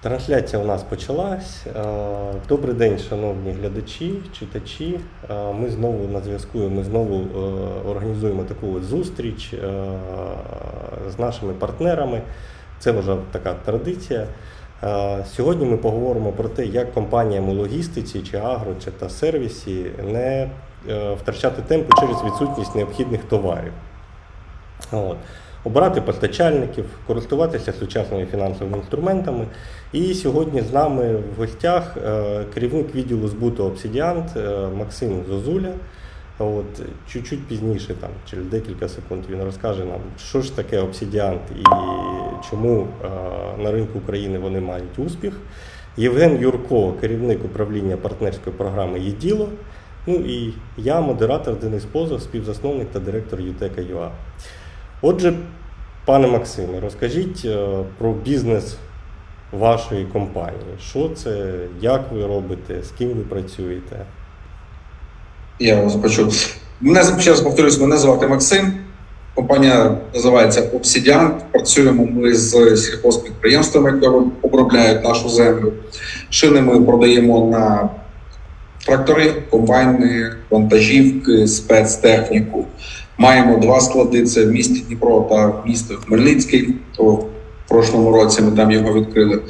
Трансляція у нас почалась. Добрий день, шановні глядачі, читачі. Ми знову на зв'язку. Ми знову е, організуємо таку зустріч е, з нашими партнерами. Це вже така традиція. Сьогодні ми поговоримо про те, як компаніям у логістиці, чи агро, чи та сервісі не е, втрачати темпу через відсутність необхідних товарів. От. Обирати постачальників, користуватися сучасними фінансовими інструментами. І сьогодні з нами в гостях е, керівник відділу збуту Обсідіант е, Максим Зозуля. От, чуть-чуть пізніше, там, через декілька секунд, він розкаже нам, що ж таке обсідіант і чому е, на ринку України вони мають успіх. Євген Юрко, керівник управління партнерської програми «Єділо». Ну і я, модератор Денис Позов, співзасновник та директор ЮТЕКа ЮА. Отже, пане Максиме, розкажіть е, про бізнес вашої компанії. Що це, як ви робите, з ким ви працюєте? Я вас почув. Мене ще раз повторюсь, мене звати Максим. Компанія називається Obsidian. Працюємо ми з сільхозпідприємствами, які обробляють нашу землю. Шини ми продаємо на трактори, комбайни, вантажівки, спецтехніку. Маємо два склади: це в місті Дніпро та в місті Хмельницький. То в прошлому році ми там його відкрили.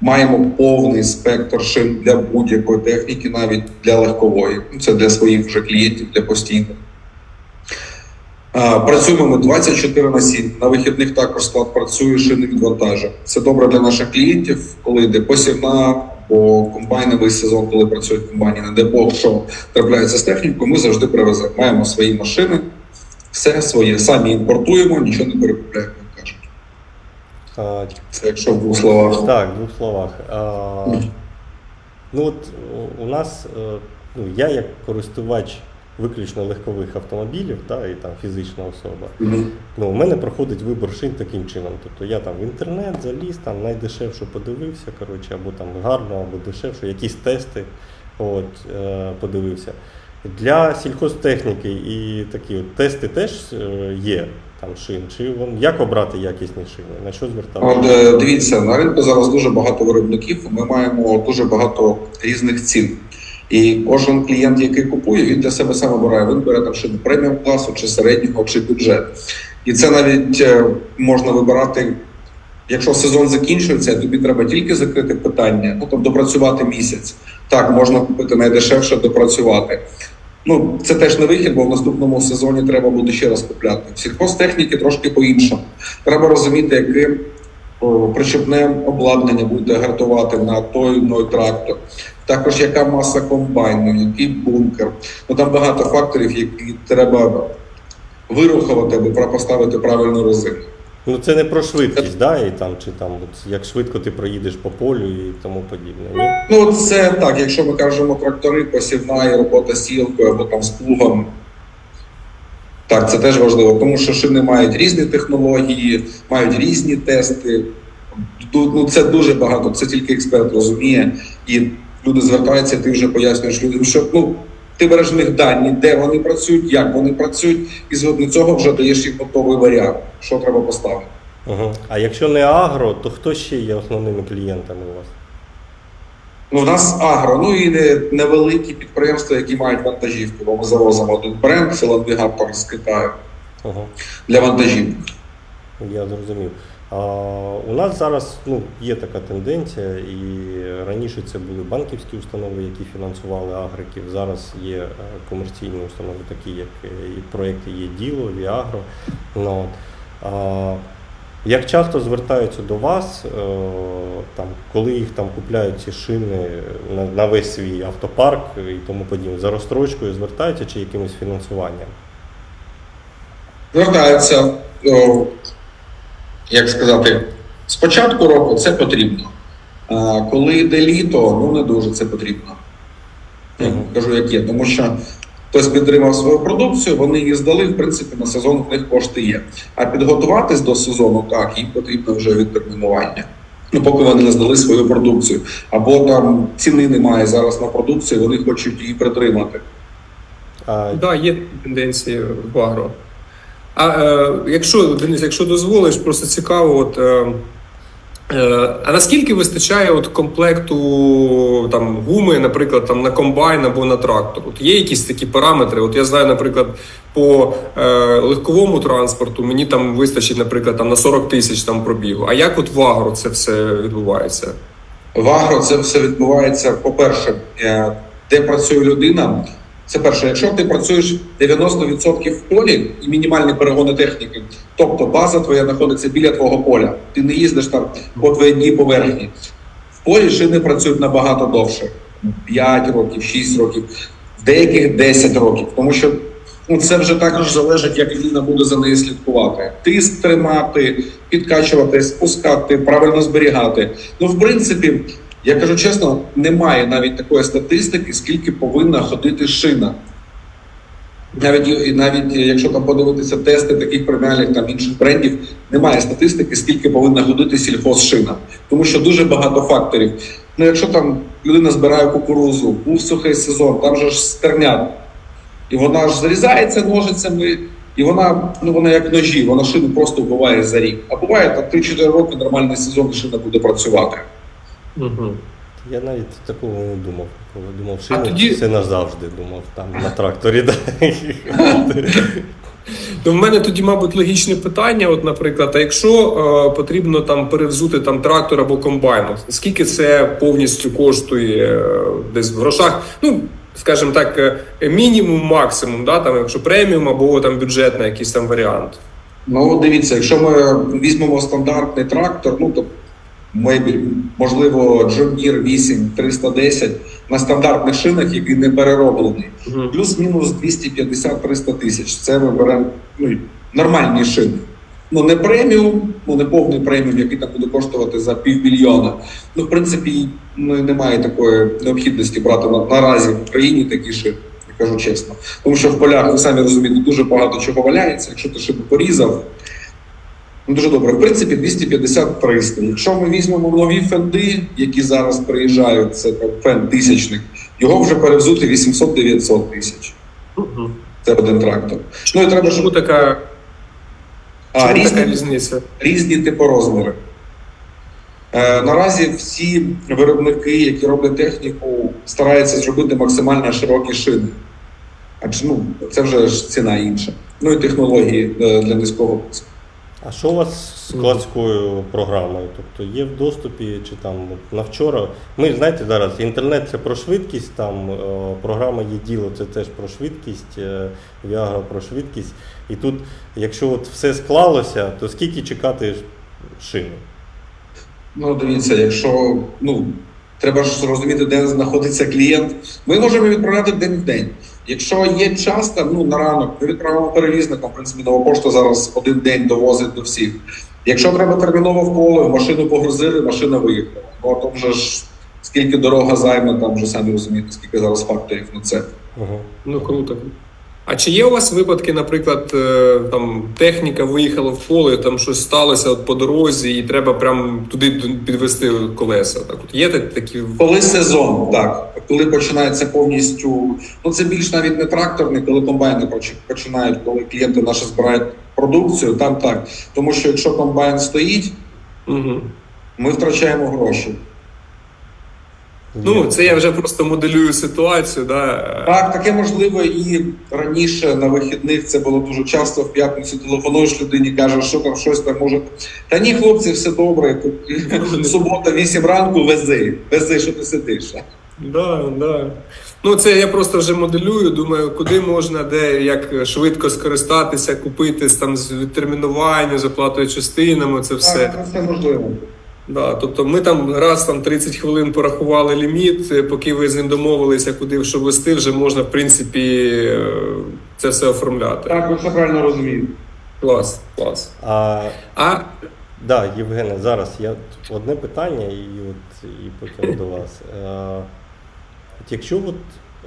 Маємо повний спектр шин для будь-якої техніки, навіть для легкової. Ну, Це для своїх вже клієнтів, для постійних. Працюємо ми 24 на 7. На вихідних також склад працює шини від вантажу. Це добре для наших клієнтів, коли йде посівна, бо комбайновий сезон, коли працюють комбайни, не Бог, що трапляється з технікою, ми завжди привеземо. Маємо свої машини, все своє. Самі імпортуємо, нічого не перекупляємо, кажуть. А, Це якщо в двох словах. Так, в двох словах. А, ну от у- нас, е, ну, я як користувач виключно легкових автомобілів, та, і там фізична особа, Мгм. ну, у мене проходить вибор шин таким чином. Тобто я там в інтернет заліз, там найдешевше подивився, коротше, або там гарно, або дешевше, якісь тести от, е, подивився. Для сільхозтехніки і такі от тести теж е, є там шин. Чи вон, як обрати якісні шини? На що звертати? От е, дивіться, на ринку зараз дуже багато виробників. Ми маємо дуже багато різних цін. І кожен клієнт, який купує, він для себе сам обирає. Він бере там шину преміум класу, чи середнього, чи бюджет. І це навіть е, можна вибирати. Якщо сезон закінчується, тобі треба тільки закрити питання, ну там допрацювати місяць. Так, можна купити найдешевше, допрацювати. Ну, це теж не вихід, бо в наступному сезоні треба буде ще раз купляти. Сільхозтехніки трошки по-іншому. Треба розуміти, яке причепне обладнання буде гартувати на той той трактор. Також яка маса комбайну, який бункер. Ну там багато факторів, які треба вирухувати, аби поставити правильну резину. Ну це не про швидкість, да, і там, чи там, от, як швидко ти проїдеш по полю і тому подібне. Ні? Ну, це так, якщо ми кажемо трактори, посівна і робота сілкою або там з плугом. Так, це теж важливо, тому що шини мають різні технології, мають різні тести. Ну, це дуже багато, це тільки експерт розуміє. І люди звертаються, ти вже пояснюєш людям, що ну, ти береш в них дані, де вони працюють, як вони працюють, і згодом цього вже даєш їм готовий варіант, що треба поставити. Угу. А якщо не агро, то хто ще є основними клієнтами у вас? Ну, в нас агро, ну і не, невеликі підприємства, які мають вантажівки, бо ми завозимо один бренд Філандвігатор з Китаю Угу. для вантажівок. Я зрозумів. У нас зараз ну, є така тенденція, і раніше це були банківські установи, які фінансували агриків. Зараз є е, комерційні установи, такі як е, і проекти є Діло, Віагро. Ну, як часто звертаються до вас, е, там, коли їх там купляють ці шини на, на весь свій автопарк і тому подібне, за розстрочкою звертаються чи якимось фінансуванням? Звертаються, о, як сказати, з початку року це потрібно. А коли йде літо, ну не дуже це потрібно. Я кажу, як є, тому що хтось підтримав свою продукцію, вони її здали, в принципі, на сезон в них кошти є. А підготуватись до сезону, так, їм потрібно вже відтермінування. Ну, поки вони не здали свою продукцію. Або там ціни немає зараз на продукцію, вони хочуть її притримати. А, Да, є тенденції в агро. А е, якщо Денис, якщо дозволиш, просто цікаво, от е, Е, А наскільки вистачає от комплекту там гуми, наприклад, там на комбайн або на трактор? От є якісь такі параметри? От я знаю, наприклад, по е, легковому транспорту мені там вистачить, наприклад, там на 40 тисяч там пробігу. А як от в агро це все відбувається? В агро це все відбувається. По-перше, е, де працює людина. Це перше, якщо ти працюєш 90% в полі і мінімальні перегони техніки, тобто база твоя знаходиться біля твого поля, ти не їздиш там по твоїй поверхні. В полі шини працюють набагато довше 5 років, 6 років, в деяких 10 років, тому що ну, це вже також залежить, як людина буде за нею слідкувати. Тиск тримати, підкачувати, спускати, правильно зберігати. Ну, в принципі, я кажу чесно, немає навіть такої статистики, скільки повинна ходити шина. Навіть навіть якщо там подивитися тести таких преміальних там інших брендів, немає статистики, скільки повинна ходити сільхозшина. Тому що дуже багато факторів. Ну, якщо там людина збирає кукурузу, був сухий сезон, там же ж стернят, і вона ж зрізається ножицями, і вона, ну вона як ножі, вона шину просто вбиває за рік. А буває там 3-4 роки нормальний сезон, і шина буде працювати. Угу. Я навіть такого не думав. Коли думав, шину тоді- це назавжди думав, там на тракторі. Да. Ну, в мене тоді, мабуть, логічне питання. От, наприклад, а якщо е, потрібно там перевзути там трактор або комбайн, от скільки це повністю коштує е, десь в грошах? Ну, скажімо так, е, мінімум, максимум, да, там, якщо преміум або там бюджетний якийсь там варіант. Ну, от дивіться, якщо ми візьмемо стандартний трактор, ну то можливо, John Deere 8 310 на стандартних шинах, який не перероблений, плюс-мінус 250-300 тисяч. Це ми беремо ну, нормальні шини. Ну не преміум, ну не повний преміум, який там буде коштувати за півмільйона. Ну, в принципі, ну, немає такої необхідності брати на, наразі в Україні такі шини. Кажу чесно. Тому що в полях, ви самі розумієте, дуже багато чого валяється. Якщо ти шину порізав, ну дуже добре. В принципі, 250-300. Якщо ми візьмемо нові фенди, які зараз приїжджають, це фен тисячник, його вже перевзути 800-900 тисяч. Угу. Це один трактор. Ну і треба, щоб така, а, чому різні, така різниця? різні типи розміри. Е, наразі всі виробники, які роблять техніку, стараються зробити максимально широкі шини. Адже ну, це вже ж ціна інша. Ну і технології е, для низького тиску. А що у вас з складською програмою? Тобто є в доступі чи там на вчора? Ми знаєте зараз, інтернет це про швидкість, там е, програма є діло, це теж про швидкість, е, Viagra про швидкість. І тут, якщо от все склалося, то скільки чекати шину? Ну, дивіться, якщо ну треба ж зрозуміти, де знаходиться клієнт. Ми можемо відправляти день в день. Якщо є час, там ну на ранок відправимо перевізником, В принципі, нова пошта зараз один день довозить до всіх. Якщо треба терміново в поле, машину погрузили, машина виїхала. Ну а то вже ж скільки дорога займе, там вже самі розумієте, скільки зараз факторів на це. Ага. Ну круто. А чи є у вас випадки, наприклад, е, там техніка виїхала в поле, там щось сталося от по дорозі, і треба прям туди підвести колеса? Так, от є такі Коли сезон, так коли починається повністю, ну це більш навіть не тракторний, коли комбайни починають, коли клієнти наші збирають продукцію, там так. Тому що якщо комбайн стоїть, угу. ми втрачаємо гроші. Ну це я вже просто моделюю ситуацію. Да. Так, таке можливо і раніше на вихідних це було дуже часто. В п'ятницю телефонуєш людині, кажеш, що там щось там може. Та ні, хлопці, все добре. Субота, 8 ранку, вези, вези, що ти сидиш. Да, да. Ну, це я просто вже моделюю. Думаю, куди можна, де як швидко скористатися, купити там з відтермінуванням, з оплатою частинами, це все. Так, це все можливо. Да, тобто ми там раз там 30 хвилин порахували ліміт, е, поки ви з ним домовилися, куди що вести, вже можна, в принципі, е, це все оформляти. Так, ви все правильно розумієте. Клас, клас. А А Да, Євгене, зараз я одне питання, і от і потім до вас. Е, от якщо от,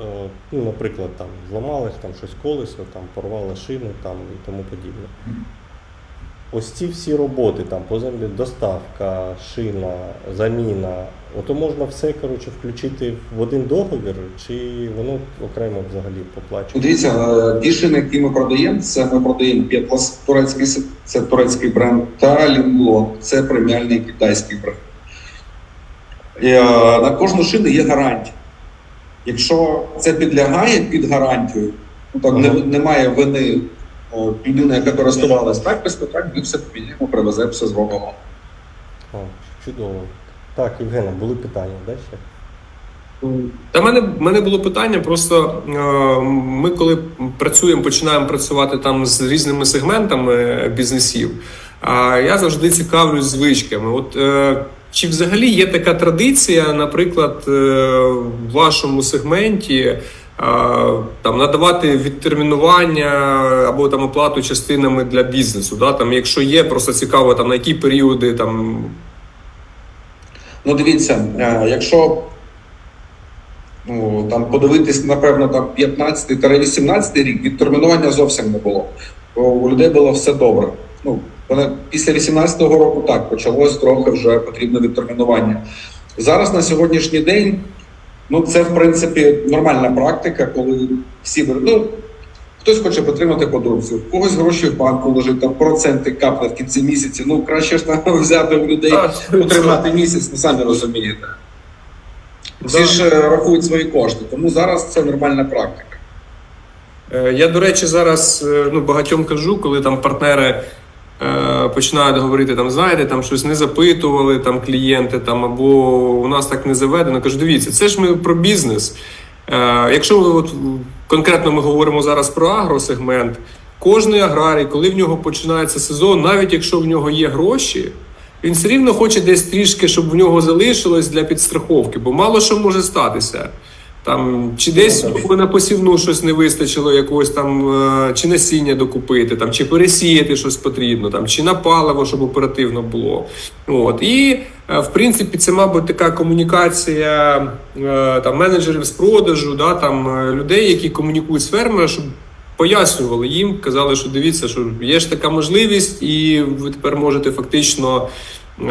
е, ну, наприклад, там зламалось там щось колесо, там порвало шину там і тому подібне. Ось ці всі роботи, там по землі доставка, шина, заміна, ото можна все коротше, включити в один договір, чи воно окремо взагалі поплачує? Дивіться, ті шини, які ми продаємо, це ми продаємо Петлас, турецький це турецький бренд, та Лінглон, це преміальний китайський бренд. І, е, на кожну шину є гарантія. Якщо це підлягає під гарантію, ну так Ага. немає немає вини о, людини, яка користувалась, так ми все поміняємо, привеземо, все зробимо. О, чудово. Так, Євгена, були питання, да, ще? Та в мене, мене було питання. Просто е, ми, коли працюємо, починаємо працювати там з різними сегментами бізнесів. А я завжди цікавлюсь звичками. От е, чи взагалі є така традиція, наприклад, е, в вашому сегменті е, там надавати відтермінування або там оплату частинами для бізнесу? Да? Там, якщо є, просто цікаво, там на які періоди там Ну, дивіться, е, якщо ну, там подивитись, напевно, там 15-18 рік, відтермінування зовсім не було. У людей було все добре. Ну, після 18-го року так почалось трохи вже потрібне відтермінування. Зараз на сьогоднішній день, ну це в принципі нормальна практика, коли всі. Ну, хтось хоче підтримати подружцю, в когось гроші в банку лежить, там проценти капли в кінці місяці. Ну краще ж нам взяти у людей утримати місяць, ну самі розумієте. Всі ж е, рахують свої кошти, тому зараз це нормальна практика. Е, Я, до речі, зараз е, ну, багатьом кажу, коли там партнери починають говорити, там, знаєте, там щось не запитували, там клієнти, там, або у нас так не заведено. Кажу, дивіться, це ж ми про бізнес. Е, якщо ви от, конкретно ми говоримо зараз про агросегмент, кожний аграрій, коли в нього починається сезон, навіть якщо в нього є гроші, він все рівно хоче десь трішки, щоб в нього залишилось для підстраховки, бо мало що може статися. Там чи десь Ну, коли на посівну щось не вистачило, якогось там е, чи насіння докупити, там чи пересіяти щось потрібно, там чи на паливо, щоб оперативно було. От і е, в принципі це, мабуть, така комунікація е, там менеджерів з продажу, да там людей, які комунікують з фермера, щоб пояснювали їм, казали, що дивіться, що є ж така можливість, і ви тепер можете фактично. Е,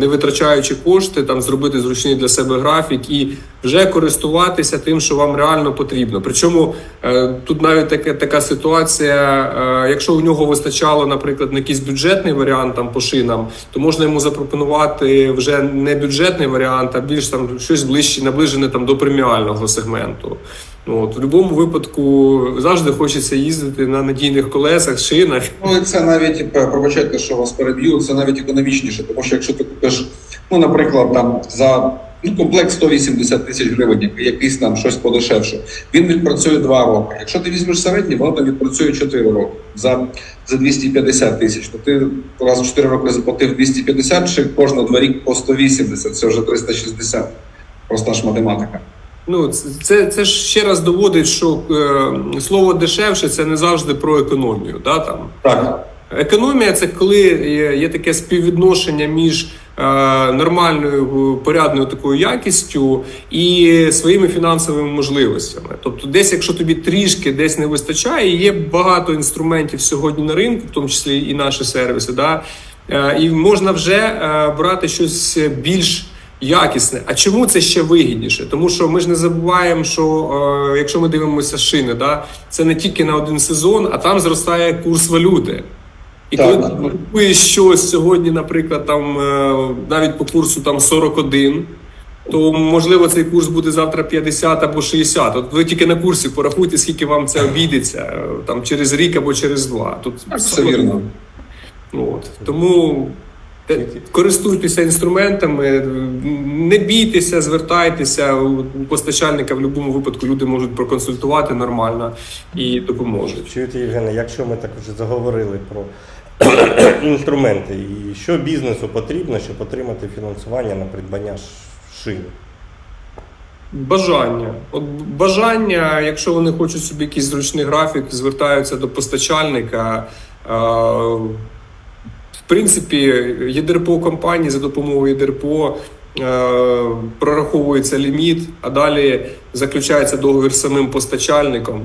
Не витрачаючи кошти, там зробити зручний для себе графік і вже користуватися тим, що вам реально потрібно. Причому е, тут навіть така, така ситуація, е, якщо у нього вистачало, наприклад, на якийсь будgetний варіант там по шинам, то можна йому запропонувати вже не бюджетний варіант, а більш там щось ближче, наближене там до преміального сегменту. От, в будь-якому випадку завжди хочеться їздити на надійних колесах, шинах. Ну це навіть е, пробачайте, що вас переб'ю, це навіть економічніше, тому що якщо ти купиш, ну, наприклад, там за ну, комплект 180 тисяч гривень, якийсь там щось подешевше, він відпрацює 2 роки. Якщо ти візьмеш середній, воно там відпрацює 4 роки за, за 250 тисяч. То ти раз в 4 роки заплатив 250, чи кожна два рік по 180, це вже 360. Проста ж математика. Ну, це, це, ж ще раз доводить, що е, слово дешевше це не завжди про економію. Да, там. Так. Економія це коли є, є таке співвідношення між е, нормальною порядною такою якістю і своїми фінансовими можливостями. Тобто, десь, якщо тобі трішки десь не вистачає, є багато інструментів сьогодні на ринку, в тому числі і наші сервіси. Да? Е, і можна вже е, брати щось більш. Якісне. А чому це ще вигідніше? Тому що ми ж не забуваємо, що е, якщо ми дивимося шини, да, це не тільки на один сезон, а там зростає курс валюти. І Так. коли купуєш щось сьогодні, наприклад, там е, навіть по курсу там 41, то можливо цей курс буде завтра 50 або 60. От ви тільки на курсі порахуйте, скільки вам це обійдеться е, там через рік або через два. Тут Так, все вірно. От. Тому користуйтеся інструментами, не бійтеся, звертайтеся у постачальника в будь-якому випадку. Люди можуть проконсультувати нормально і допоможуть. Чуєте, Євгене, якщо ми так вже заговорили про інструменти, і що бізнесу потрібно, щоб отримати фінансування на придбання шин? Бажання. От бажання, якщо вони хочуть собі якийсь зручний графік, звертаються до постачальника. В принципі, ЄДРПО компанії за допомогою ЄДРПО е, прораховується ліміт, а далі заключається договір з самим постачальником.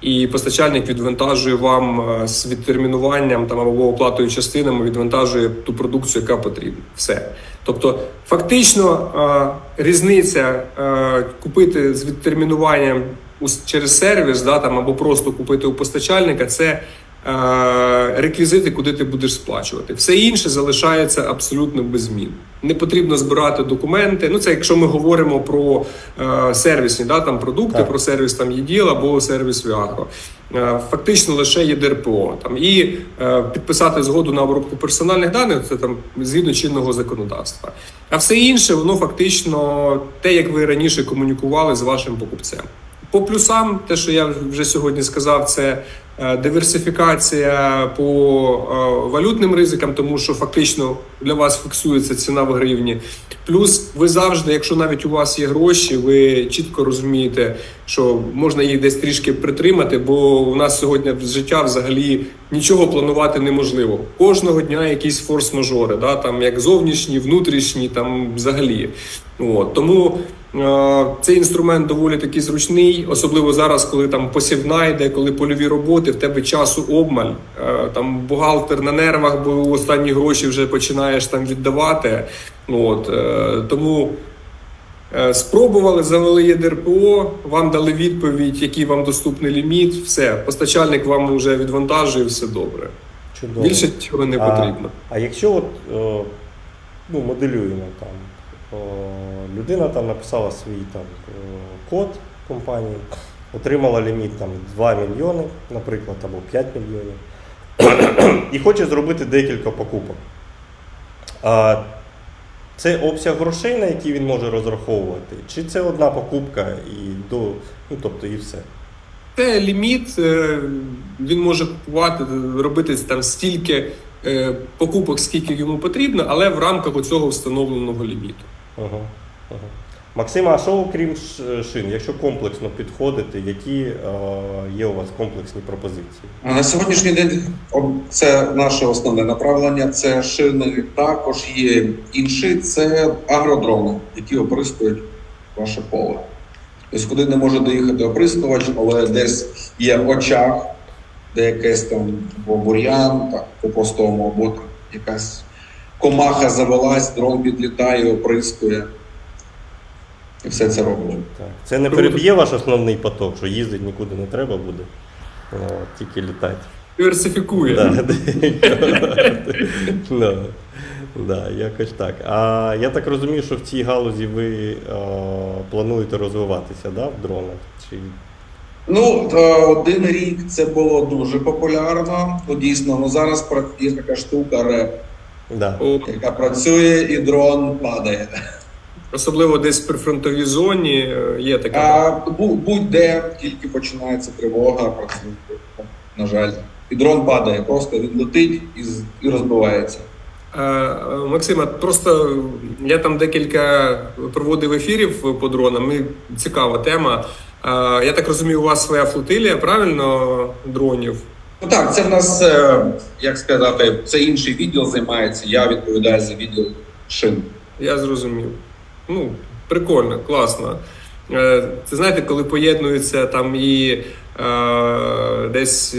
і постачальник відвантажує вам е, з відтермінуванням там або оплатою частинами, відвантажує ту продукцію, яка потрібна. Все. Тобто, фактично, е, різниця купити з відтермінуванням через сервіс, да, там, або просто купити у постачальника, це реквізити, куди ти будеш сплачувати. Все інше залишається абсолютно без змін. Не потрібно збирати документи. Ну, це якщо ми говоримо про е, сервісні да, там, продукти, Так. про сервіс там ЄДІЛ або сервіс Віагро. Е, Фактично лише є ДРПО. Там, і е, підписати згоду на обробку персональних даних це там згідно чинного законодавства. А все інше, воно фактично те, як ви раніше комунікували з вашим покупцем. По плюсам, те, що я вже сьогодні сказав, це е, диверсифікація по е, валютним ризикам, тому що фактично для вас фіксується ціна в гривні. Плюс ви завжди, якщо навіть у вас є гроші, ви чітко розумієте, що можна їх десь трішки притримати, бо у нас сьогодні в життя взагалі нічого планувати неможливо. Кожного дня якісь форс-мажори, да, там як зовнішні, внутрішні, там взагалі. От тому цей інструмент доволі таки зручний, особливо зараз, коли там посівна йде, коли польові роботи, в тебе часу обмаль. Е, там бухгалтер на нервах, бо останні гроші вже починаєш там віддавати. От е, тому. Е, Спробували, завели ЄДРПО, вам дали відповідь, який вам доступний ліміт. Все, постачальник вам вже відвантажує, все добре. Чудово. Більше цього не потрібно. А якщо от, е, ну, моделюємо там, е, людина там написала свій там, код компанії, отримала ліміт там 2 мільйони, наприклад, або 5 мільйонів, і хоче зробити декілька покупок. А це обсяг грошей, на які він може розраховувати, чи це одна покупка і до, ну, тобто і все. Це ліміт, е, він може купувати, робити там стільки е, покупок, скільки йому потрібно, але в рамках цього встановленого ліміту. Ага, ага. А що окрім шин, якщо комплексно підходити, які е, є у вас комплексні пропозиції? На сьогоднішній день це наше основне направлення. Це шини. Також є інші, це агродрони, які оприскують ваше поле. Тобто, куди не може доїхати оприскувач, але десь є очаг, де якийсь там бур'ян, так, по-простому, або якась комаха завелась, дрон підлітає, оприскує. І все це робить. Так. Це не переб'є ваш основний поток, що їздити нікуди не треба буде, О, тільки літати. Диверсифікує. Да, да, да, якось так. А я так розумію, що в цій галузі ви е, плануєте розвиватися да, в дронах? Чи... Ну, е, один рік це було дуже популярно. Ну, дійсно, ну зараз є така штука реп, Да. Яка працює, і дрон падає. Особливо десь при фронтовій зоні е, є така. А будь-де тільки починається тривога. На жаль, і дрон падає, просто він летить і, і розбивається. Е, Максима, просто я там декілька проводив ефірів по дронам. і Цікава тема. Е, Я так розумію, у вас своя флотилія, правильно, дронів? Ну так, це в нас, е, як сказати, це інший відділ займається. Я відповідаю за відділ шин. Я зрозумів. Ну, прикольно, класно. Е, Це знаєте, коли поєднуються там і е, десь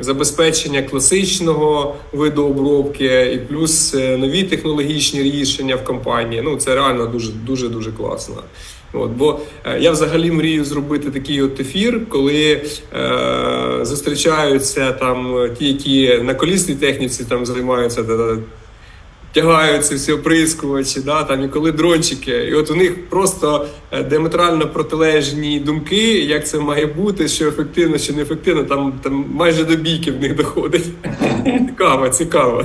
забезпечення класичного виду обробки, і плюс е, нові технологічні рішення в компанії. Ну, це реально дуже дуже дуже класно. От, бо е, я взагалі мрію зробити такий от ефір, коли е, зустрічаються там е, ті, які на колісній техніці там займаються тягаються всі оприскувачі, да, там, і коли дрончики. І от у них просто е, діаметрально протилежні думки, як це має бути, що ефективно, що неефективно, там, там майже до бійки в них доходить. Цікаво, цікаво.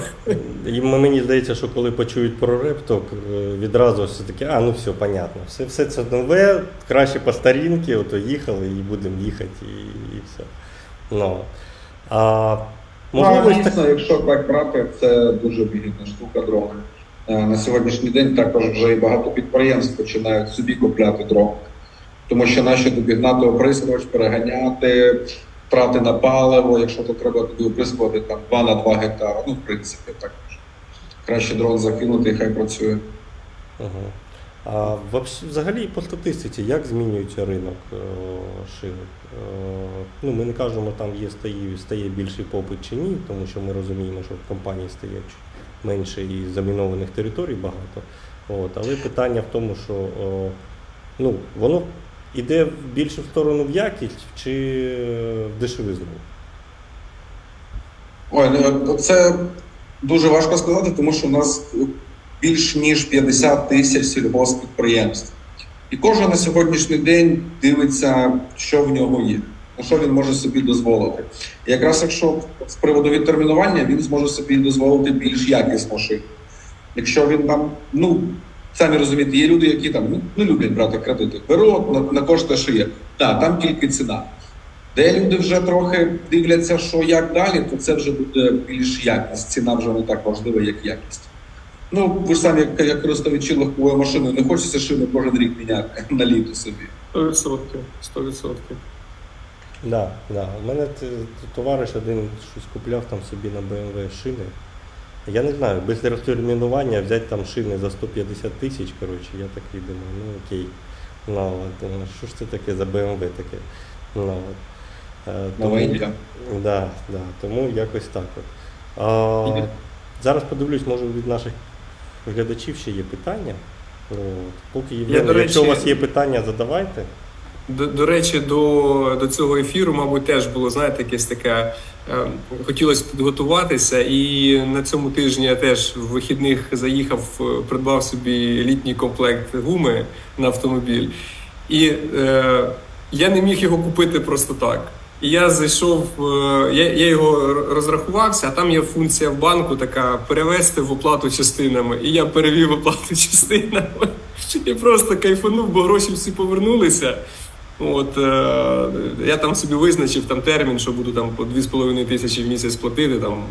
І мені здається, що коли почують про реп, то е, відразу все таке, а ну все, понятно. Все, все це нове, краще по старінки, ото їхали і будемо їхати, і, і все. Ну. А, можливо, ну, так... дійсно, якщо так брати, це дуже вигідна штука дрони. Е, На сьогоднішній день також вже і багато підприємств починають собі купляти дрони. Тому що наші добігнати оприскувач, переганяти, трати на паливо, якщо то треба туди оприскувати там 2 на 2 гектара. Ну, в принципі, так. Краще дрон закинути і хай працює. Угу. А взагалі по статистиці, як змінюється ринок е, шин? Е, ну, ми не кажемо, там є стає, стає більший попит чи ні, тому що ми розуміємо, що в компанії стає менше і замінованих територій багато. От, але питання в тому, що е, ну, воно йде в більше в сторону в якість чи в дешевизну. Ой, ну, це дуже важко сказати, тому що у нас більш ніж 50 тисяч сільгоспідприємств. І кожен на сьогоднішній день дивиться, що в нього є, на що він може собі дозволити. І якраз якщо з приводу відтермінування він зможе собі дозволити більш якісну шину. Якщо він там, ну самі розумієте, є люди, які там ну, не люблять брати кредити. Беру на, на кошти шиє. Так, там тільки ціна. Де люди вже трохи дивляться, що як далі, то це вже буде більш якість. Ціна вже не так важлива, як якість. Ну, ви ж самі, як, як користувачі легкової машини, не хочеться шину кожен рік міняти на літо собі. 100%. 100%. Да, да. У мене товариш один щось купляв там собі на BMW шини. Я не знаю, без розтермінування взяти там шини за 150 тисяч, коротше, я такий думаю, ну окей. Ну, от, що ж це таке за BMW таке? Ну, от. Е, тому- Новенька. Да, да, тому якось так. От. А, зараз подивлюсь, може від наших глядачів ще є питання. От. Поки Євген, до якщо у вас є питання, задавайте. До, до речі, до, до цього ефіру, мабуть, теж було, знаєте, якесь таке. Е, хотілося підготуватися, і на цьому тижні я теж в вихідних заїхав, е, придбав собі літній комплект гуми на автомобіль. І е, я не міг його купити просто так. І я зайшов, е, я, я його розрахувався, а там є функція в банку така перевести в оплату частинами. І я перевів оплату частинами. І просто кайфанув, бо гроші всі повернулися. От е, я там собі визначив там термін, що буду там по 2,5 тисячі в місяць платити. Там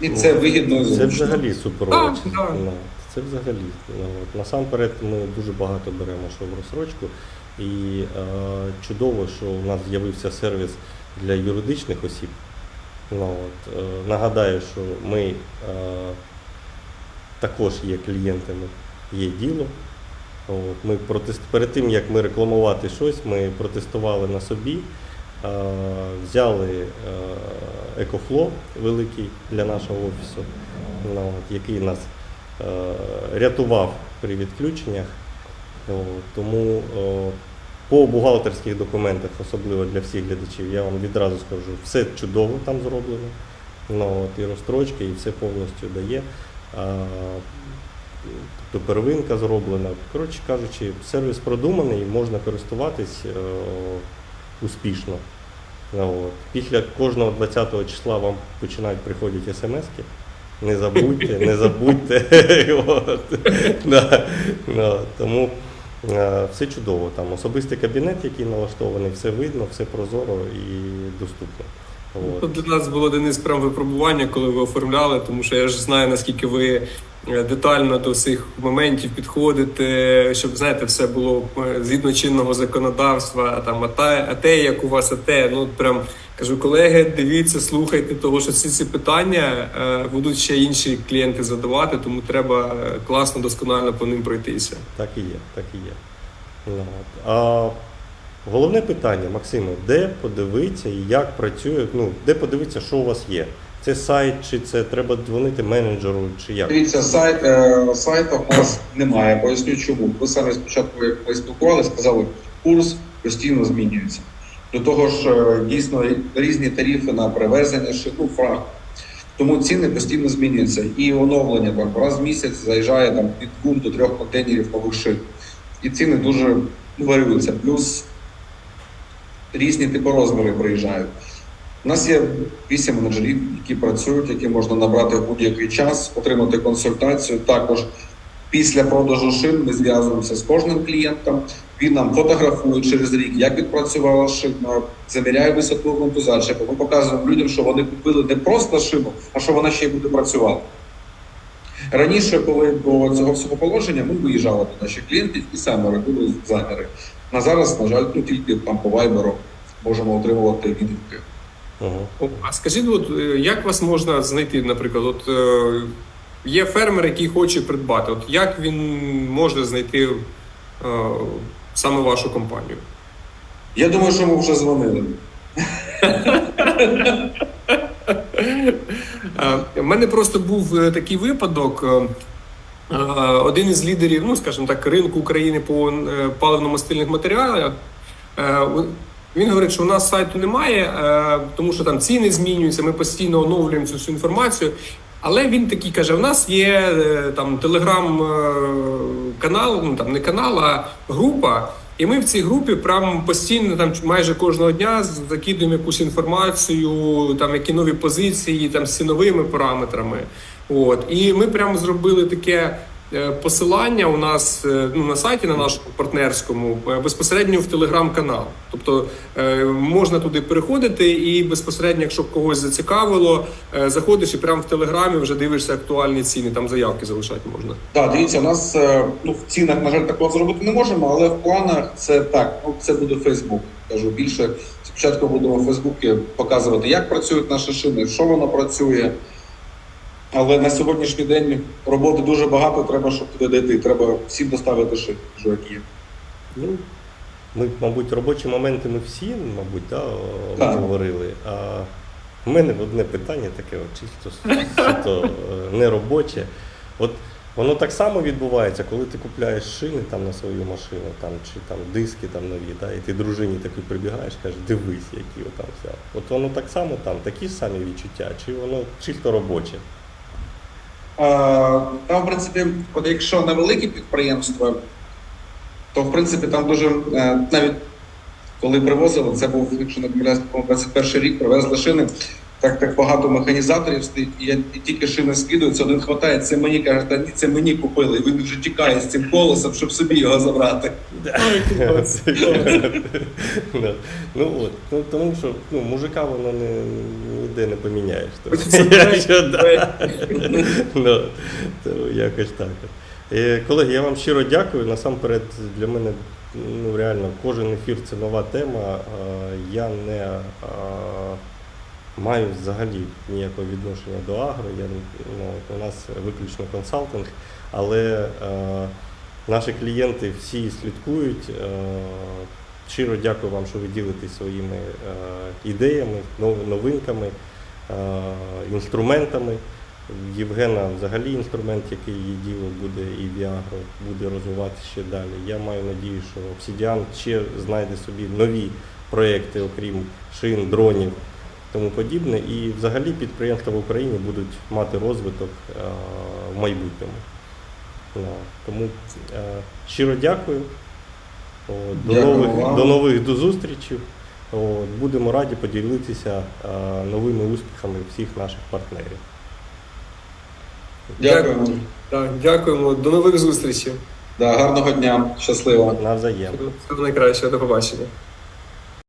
І це вигідно Це взагалі супер. Так, так. Ну, це взагалі. Ну, от, насамперед ми дуже багато беремо що в розсрочку. І е, чудово, що у нас з'явився сервіс для юридичних осіб. Ну, от, е, нагадаю, що ми е, також є клієнтами, є діло. От, ми протест... Перед тим, як ми рекламувати щось, ми протестували на собі, е, взяли е, EcoFlow великий для нашого офісу, ну, от, який нас е, рятував при відключеннях. От, тому о, по бухгалтерських документах, особливо для всіх глядачів, я вам відразу скажу, все чудово там зроблено. Ну, от, і розстрочки, і все повністю дає. А, тобто первинка зроблена. Коротше кажучи, сервіс продуманий, можна користуватись е, успішно. Ну, от. Після кожного 20 го числа вам починають приходити смски. Не забудьте, не забудьте. Ну, Тому все чудово. Там особистий кабінет, який налаштований, все видно, все прозоро і доступно. От. Для нас було Денис прям випробування, коли ви оформляли, тому що я ж знаю, наскільки ви е, детально до всіх моментів підходите, щоб знаєте, все було е, згідно чинного законодавства. Там а те, а те, як у вас, а те. Ну прям кажу, колеги, дивіться, слухайте, того що всі ці питання е, будуть ще інші клієнти задавати, тому треба е, класно, досконально по ним пройтися. Так і є, так і є. А головне питання, Максиме, де подивитися і як працює, ну, де подивитися, що у вас є? Це сайт, чи це треба дзвонити менеджеру, чи як? Дивіться, сайт, е, сайту у нас немає. Поясню чому. Ви самі спочатку, як ми спілкувалися, сказали, курс постійно змінюється. До того ж, е, дійсно різні тарифи на перевезення шину фраг. Тому ціни постійно змінюються. І оновлення там раз в місяць заїжджає там від двох до трьох контейнерів нових шин. І ціни дуже варіюються. Плюс різні типи розміри приїжджають. У нас є вісім менеджерів, які працюють, які можна набрати в будь-який час, отримати консультацію. Також після продажу шин ми зв'язуємося з кожним клієнтом. Він нам фотографує через рік, як відпрацювала шина, заміряє висоту ґрунтозачепу. Ми показуємо людям, що вони купили не просто шину, а що вона ще й буде працювати. Раніше, коли до цього всього положення, ми виїжджали до наших клієнтів і саме робили заміри. На зараз, на жаль, ну тільки там по вайберу можемо отримувати відгуки. О, А скажіть, от е, як вас можна знайти, наприклад, от е, є фермер, який хоче придбати. От як він може знайти е, саме вашу компанію? Я думаю, що ми вже дзвонили. Е, У мене просто був е, такий випадок. е, е, Один із лідерів, ну скажімо так, ринку України по е, паливно-мастильних матеріалах. е, Він говорить, що у нас сайту немає, е, тому що там ціни змінюються, ми постійно оновлюємо цю всю інформацію. Але він такий каже: у нас є е, там телеграм-канал, ну там не канал, а група. І ми в цій групі прям постійно там майже кожного дня закидуємо якусь інформацію, там які нові позиції, там з ціновими параметрами. От і ми прямо зробили таке посилання у нас е, ну, на сайті, на нашому партнерському, е, безпосередньо в телеграм-канал. Тобто е, можна туди переходити, і безпосередньо, якщо когось зацікавило, е, заходиш і прямо в телеграмі вже дивишся актуальні ціни, там заявки залишати можна. Так, дивіться, у нас е, ну, в цінах, на жаль, такого зробити не можемо, але в планах це так. Ну, це буде Фейсбук. Кажу більше. Спочатку будемо в Фейсбуці показувати, як працюють наші шини, що воно працює. Але на сьогоднішній день роботи дуже багато, треба, щоб туди дійти. Треба всім доставити є. Ну, ми, мабуть, робочі моменти ми всі, мабуть, да, Так. говорили. А в мене одне питання таке, от, чисто суто е, не робоче. От воно так само відбувається, коли ти купляєш шини там на свою машину, там, чи там диски там нові, да, і ти дружині такий прибігаєш, кажеш, дивись, які там взяв. От воно так само там, такі ж самі відчуття, чи воно чисто робоче? А, Там, в принципі, от якщо на великі підприємства, то в принципі там дуже е, навіть коли привозили, це був, якщо не помиляюсь, 21 рік, привезли шини. Так, так багато механізаторів стоїть, і, я, і тільки шини скидаються, один хватає, це мені каже, та ні, це мені купили. І він вже тікає з цим колесом, щоб собі його забрати. Ну от, ну тому що ну, мужика воно не, ніде не поміняєш. Ну, якось так. Е, Колеги, я вам щиро дякую. Насамперед, для мене ну, реально кожен ефір це нова тема. Я не маю взагалі ніякого відношення до агро. Я, ну, у нас виключно консалтинг, але е, наші клієнти всі слідкують. Е, Щиро дякую вам, що ви ділитесь своїми е, ідеями, новинками, е, інструментами. Євгена взагалі інструмент, який її діло буде і Віагро буде розвиватися ще далі. Я маю надію, що Obsidian ще знайде собі нові проекти, окрім шин, дронів тому подібне. І взагалі підприємства в Україні будуть мати розвиток е, в майбутньому. Тому е, щиро дякую. До Дякую нових, вам. до нових до зустрічей. Будемо раді поділитися е, новими успіхами всіх наших партнерів. Дякуємо. Так, дякуємо. До нових зустрічей. Да, гарного дня, щасливо. Навзаєм. Всього найкращого, до побачення.